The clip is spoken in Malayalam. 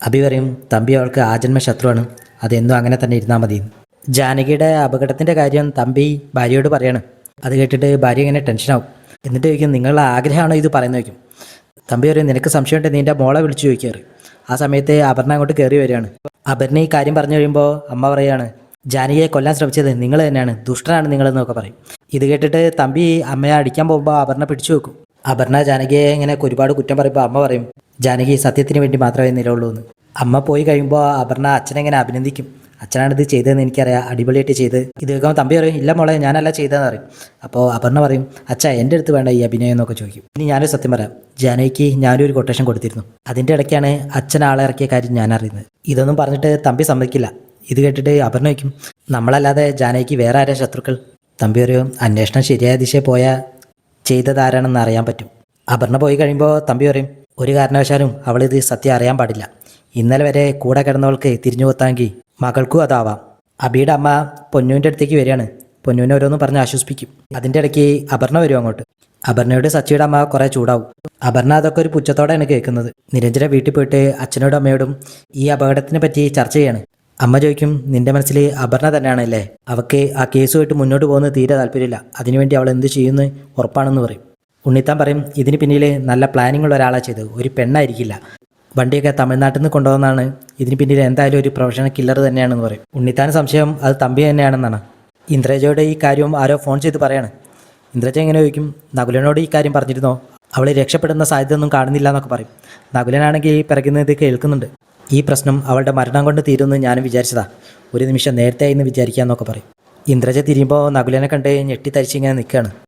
അഭി പറയും തമ്പി അവൾക്ക് ആജന്മ ശത്രുവാണ്. അതെന്നും അങ്ങനെ തന്നെ ഇരുന്നാൽ മതി. ജാനകിയുടെ അപകടത്തിന്റെ കാര്യം തമ്പി ഭാര്യയോട് പറയാണ്. അത് കേട്ടിട്ട് ഭാര്യ ഇങ്ങനെ ടെൻഷനാവും എന്നിട്ട് ചോദിക്കും നിങ്ങളുടെ ആഗ്രഹമാണോ ഇത്? പറയുന്നത് ചോദിക്കും. തമ്പി പറയും നിനക്ക് സംശയമുണ്ട് നിന്റെ മോളെ വിളിച്ചു ചോദിക്കാറ്. ആ സമയത്ത് അപർണ അങ്ങോട്ട് കയറി വരികയാണ്. അപർണ ഈ കാര്യം പറഞ്ഞു കഴിയുമ്പോൾ അമ്മ പറയാണ് ജാനകിയെ കൊല്ലാൻ ശ്രമിച്ചത് നിങ്ങൾ തന്നെയാണ് ദുഷ്ടനാണ് നിങ്ങളെന്നൊക്കെ പറയും. ഇത് കേട്ടിട്ട് തമ്പി അമ്മയെ അടിക്കാൻ പോകുമ്പോൾ അപർണ പിടിച്ചു വെക്കും. അപർണ ജാനകിയെ ഇങ്ങനെ ഒരുപാട് കുറ്റം പറയുമ്പോൾ അമ്മ പറയും ജാനകി സത്യത്തിന് വേണ്ടി മാത്രമേ നിലവുള്ളൂ എന്ന്. അമ്മ പോയി കഴിയുമ്പോൾ അപർണ അച്ഛനെങ്ങനെ അഭിനന്ദിക്കും? അച്ഛനാണിത് ചെയ്തതെന്ന് എനിക്കറിയാം. അടിപൊളിയായിട്ട് ചെയ്ത്. ഇത് കേൾക്കുമ്പോൾ തമ്പി പറയും ഇല്ല മോളെ ഞാനല്ല ചെയ്തതെന്ന് പറയും. അപ്പോൾ അപർണ പറയും അച്ഛാ എന്റെ അടുത്ത് വേണ്ട ഈ അഭിനയം എന്നൊക്കെ ചോദിക്കും. ഇനി ഞാനൊരു സത്യം പറയാം. ജാനകിക്ക് ഒരു കൊട്ടേഷൻ കൊടുത്തിരുന്നു. അതിന്റെ ഇടയ്ക്കാണ് അച്ഛൻ ആളെ ഇറക്കിയ കാര്യം ഞാൻ അറിയുന്നത്. ഇതൊന്നും പറഞ്ഞിട്ട് തമ്പി സമ്മതിക്കില്ല. ഇത് കേട്ടിട്ട് അപർണ വയ്ക്കും നമ്മളല്ലാതെ ജാനകിക്ക് വേറെ ആരാ ശത്രുക്കൾ? തമ്പി പറയും അന്വേഷണം ശരിയായ ദിശയിൽ പോയാൽ ചെയ്തതാരാണെന്ന് അറിയാൻ പറ്റും. അപർണ പോയി കഴിയുമ്പോൾ തമ്പി പറയും ഒരു കാരണവശാലും അവളിത് സത്യം അറിയാൻ പാടില്ല. ഇന്നലെ വരെ കൂടെ കിടന്നവൾക്ക് തിരിഞ്ഞു കൊത്താമെങ്കിൽ മകൾക്കും അതാവാം. അബിയുടെ അമ്മ പൊന്നുവിന്റെ അടുത്തേക്ക് വരികയാണ്. പൊന്നുവിനെ ഓരോന്നും പറഞ്ഞ് ആശ്വസിപ്പിക്കും. അതിന്റെ ഇടയ്ക്ക് അപർണ വരും അങ്ങോട്ട്. അപർണയോട് സച്ചിയുടെ അമ്മ കുറേ ചൂടാവും. അപർണ അതൊക്കെ ഒരു പുച്ഛത്തോടെയാണ് കേൾക്കുന്നത്. നിരഞ്ജന വീട്ടിൽ പോയിട്ട് അച്ഛനോടും അമ്മയോടും ഈ അപകടത്തിനെ പറ്റി ചർച്ച ചെയ്യാണ്. അമ്മ ചോദിക്കും നിന്റെ മനസ്സിൽ അപർണ തന്നെയാണല്ലേ? അവൾക്ക് ആ കേസുമായിട്ട് മുന്നോട്ട് പോകുന്നത് തീരെ താല്പര്യമില്ല. അതിനുവേണ്ടി അവൾ എന്ത് ചെയ്യുമെന്ന് ഉറപ്പാണെന്ന് പറയും. ഉണ്ണിത്താൻ പറയും ഇതിന് പിന്നിൽ നല്ല പ്ലാനിങ് ഉള്ള ഒരാളാണ് ചെയ്തത്. ഒരു പെണ്ണായിരിക്കില്ല. വണ്ടിയൊക്കെ തമിഴ്നാട്ടിൽ നിന്ന് കൊണ്ടുവന്നാണ്. ഇതിന് പിന്നിൽ എന്തായാലും ഒരു പ്രൊഫഷണൽ കില്ലർ തന്നെയാണെന്ന് പറയും. ഉണ്ണിത്താൻ സംശയം അത് തമ്പി തന്നെയാണെന്നാണ്. ഇന്ദ്രജയുടെ ഈ കാര്യം ആരോ ഫോൺ ചെയ്ത് പറയാണ്. ഇന്ദ്രജ എങ്ങനെ ചോദിക്കും നകുലനോട് ഈ കാര്യം പറഞ്ഞിരുന്നോ? അവൾ രക്ഷപ്പെടുന്ന സാധ്യത ഒന്നും കാണുന്നില്ല എന്നൊക്കെ പറയും. നകുലനാണെങ്കിൽ പിറകുന്നത് ഇത് കേൾക്കുന്നുണ്ട്. ഈ പ്രശ്നം അവളുടെ മരണം കൊണ്ട് തീരുമെന്ന് ഞാനും വിചാരിച്ചതാ. ഒരു നിമിഷം നേരത്തെ എന്ന് വിചാരിക്കാമെന്നൊക്കെ പറയും. ഇന്ദ്രജ തിരിയുമ്പോൾ നകുലനെ കണ്ട് ഞെട്ടിത്തരിച്ച് ഇങ്ങനെ നിൽക്കുകയാണ്